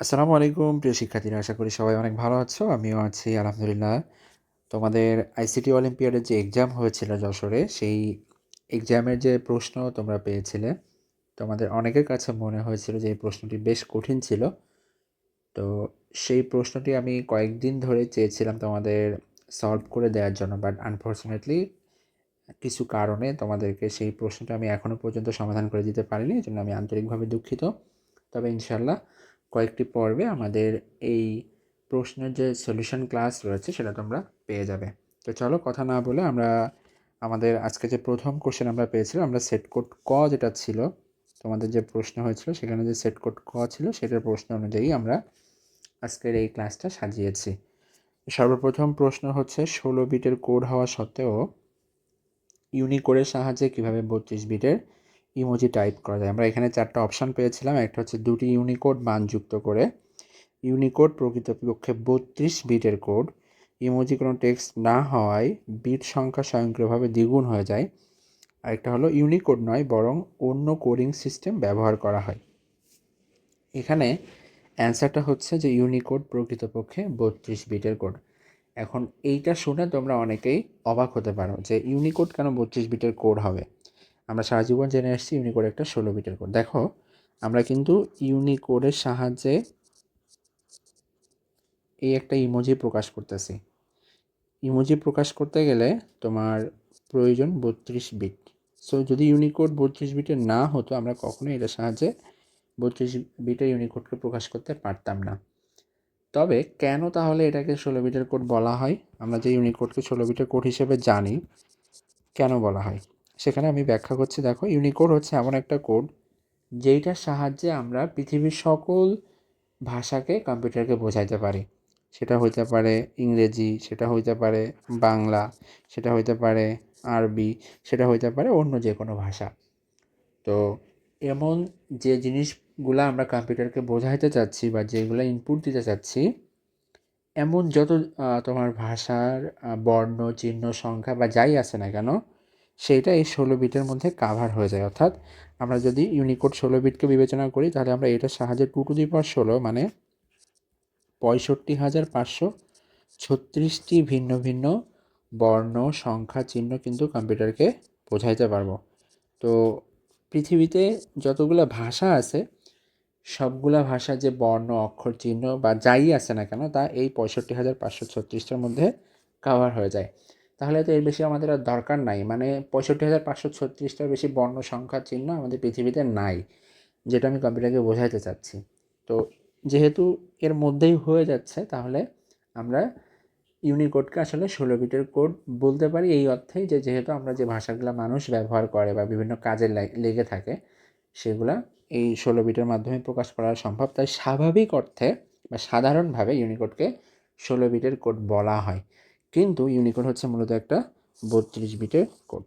আসসালামু আলাইকুম, প্রিয় শিক্ষার্থীরা, আশা করি সবাই অনেক ভালো আছো। আমিও আছি, আলহামদুলিল্লাহ। তোমাদের আইসিটি অলিম্পিয়াডের যে এক্সাম হয়েছিল যশোরে, সেই এক্সামের যে প্রশ্ন তোমরা পেয়েছিলে, তোমাদের অনেকের কাছে মনে হয়েছিল যে এই প্রশ্নটি বেশ কঠিন ছিল। তো সেই প্রশ্নটি আমি কয়েকদিন ধরে চেয়েছিলাম তোমাদের সলভ করে দেওয়ার জন্য বাট আনফর্চুনেটলি কিছু কারণে তোমাদেরকে সেই প্রশ্নটা আমি এখনও পর্যন্ত সমাধান করে দিতে পারিনি এই জন্য আমি আন্তরিকভাবে দুঃখিত। তবে ইনশাল্লাহ কয়েকটি পর্বে আমাদের এই প্রশ্নের যে সলিউশন ক্লাস রয়েছে সেটা তোমরা পেয়ে যাবে। তো চলো কথা না বলে আমরা আমাদের আজকে যে প্রথম কোশ্চেন আমরা পেয়েছিলাম, আমরা সেট কোড ক যেটা ছিল, তোমাদের যে প্রশ্ন হয়েছিল সেখানে যে সেট কোড ক ছিল সেটার প্রশ্ন অনুযায়ী আমরা আজকের এই ক্লাসটা সাজিয়েছি। সর্বপ্রথম প্রশ্ন হচ্ছে, ষোলো বিটের কোড হওয়া সত্ত্বেও ইউনিকোডের সাহায্যে কীভাবে বত্রিশ বিটের ইমোজি টাইপ করা যায়। আমরা এখানে চারটা অপশান পেয়েছিলাম। একটা হচ্ছে দুটি ইউনিকোড মান যুক্ত করে। ইউনিকোড প্রকৃতপক্ষে বত্রিশ বিটের কোড। ইমোজি কোনো টেক্সট না হওয়ায় বিট সংখ্যা স্বয়ংক্রিয়ভাবে দ্বিগুণ হয়ে যায়। আরেকটা হলো ইউনিকোড নয়, বরং অন্য কোডিং সিস্টেম ব্যবহার করা হয়। এখানে অ্যান্সারটা হচ্ছে যে ইউনিকোড প্রকৃতপক্ষে বত্রিশ বিটের কোড। এখন এইটা শুনে তোমরা অনেকেই অবাক হতে পারো যে ইউনিকোড কেন বত্রিশ বিটের কোড হবে? আমরা সারা জীবন জেনে এসেছি ইউনিকোড একটা ষোলো বিটের কোড দেখো, আমরা কিন্তু ইউনিকোডের সাহায্যে এই একটা ইমোজি প্রকাশ করতেছি। ইমোজি প্রকাশ করতে গেলে তোমার প্রয়োজন বত্রিশ বিট সো যদি ইউনিকোড বত্রিশ বিটের না হতো, আমরা কখনোই এটার সাহায্যে বত্রিশ বিটের ইউনিকোডকে প্রকাশ করতে পারতাম না। তবে কেন তাহলে এটাকে ষোলো বিটের কোড বলা হয়? আমরা যে ইউনিকোডকে ষোলো বিটের কোড হিসেবে জানি, কেন বলা হয়? সেখানে আমি ব্যাখ্যা করছি, দেখো ইউনিকোড হচ্ছে এমন একটা কোড যেইটার সাহায্যে আমরা পৃথিবীর সকল ভাষাকে কম্পিউটারকে বোঝাইতে পারি। সেটা হইতে পারে ইংরেজি, সেটা হইতে পারে বাংলা, সেটা হইতে পারে আরবি, সেটা হইতে পারে অন্য যে কোনো ভাষা। তো এমন যে জিনিসগুলো আমরা কম্পিউটারকে বোঝাইতে চাচ্ছি বা যেগুলো ইনপুট দিতে চাচ্ছি, এমন যত তোমার ভাষার বর্ণ, চিহ্ন, সংখ্যা বা যাই আছে না কেন সেইটা এই ষোলো বিটের মধ্যে কাভার হয়ে যায়। অর্থাৎ আমরা যদি ইউনিকোড ষোলো বিটকে বিবেচনা করি, তাহলে আমরা এটার সাহায্যে টু টু দি পাওয়ার ষোলো মানে পঁয়ষট্টি হাজার পাঁচশো ছত্রিশটি ভিন্ন ভিন্ন বর্ণ, সংখ্যা, চিহ্ন কিন্তু কম্পিউটারকে বোঝাইতে পারব। তো পৃথিবীতে যতগুলো ভাষা আছে, সবগুলা ভাষা যে বর্ণ, অক্ষর, চিহ্ন বা যাই আছে না কেন, তা এই পঁয়ষট্টি হাজার পাঁচশো ছত্রিশটার মধ্যে কাভার হয়ে যায়। তাহলে তো এর বেশি আমাদের আর দরকার নাই। মানে পঁয়ষট্টি হাজার পাঁচশো ছত্রিশটার বেশি বর্ণ সংখ্যা চিহ্ন আমাদের পৃথিবীতে নাই, যেটা আমি কম্পিউটারকে বোঝাইতে চাচ্ছি। তো যেহেতু এর মধ্যেই হয়ে যাচ্ছে, তাহলে আমরা ইউনিকোডকে আসলে ষোলো বিটের কোড বলতে পারি এই অর্থেই যে যেহেতু আমরা যে ভাষাগুলো মানুষ ব্যবহার করে বা বিভিন্ন কাজে লেগে থাকে, সেগুলা এই ষোলো বিটের মাধ্যমে প্রকাশ করা সম্ভব। তাই স্বাভাবিক অর্থে বা সাধারণভাবে ইউনিকোডকে ষোলো বিটের কোড বলা হয়। কিন্তু ইউনিকোড হচ্ছে মূলত একটা বত্রিশ বিটের কোড